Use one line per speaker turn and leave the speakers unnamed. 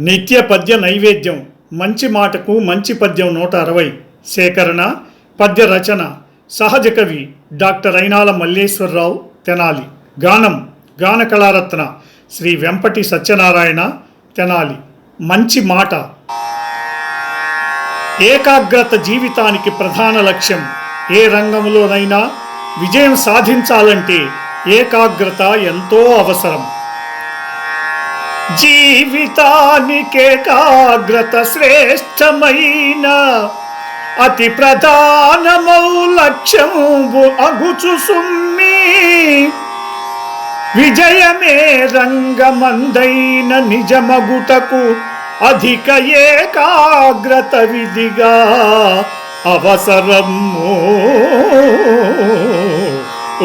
నిత్య పద్య నైవేద్యం మంచి మాటకు మంచి పద్యం నూట అరవై సేకరణ పద్య రచన సహజ కవి డాక్టర్ అయినాల మల్లేశ్వరరావు తెనాలి. గానం గాన కళారత్న శ్రీ వెంపటి సత్యనారాయణ తెనాలి. మంచి మాట. ఏకాగ్రత జీవితానికి ప్రధాన లక్ష్యం ఏ రంగంలోనైనా విజయం సాధించాలంటే ఏకాగ్రత ఎంతో అవసరం. జీవితానికేకాగ్రత శ్రేష్టమైన అతి ప్రధానమౌ లక్ష్యము అగుచు సుమ్మి. విజయమే రంగమందైన నిజమగుటకు అధిక ఏకాగ్రత విధిగా అవసరము. ఓ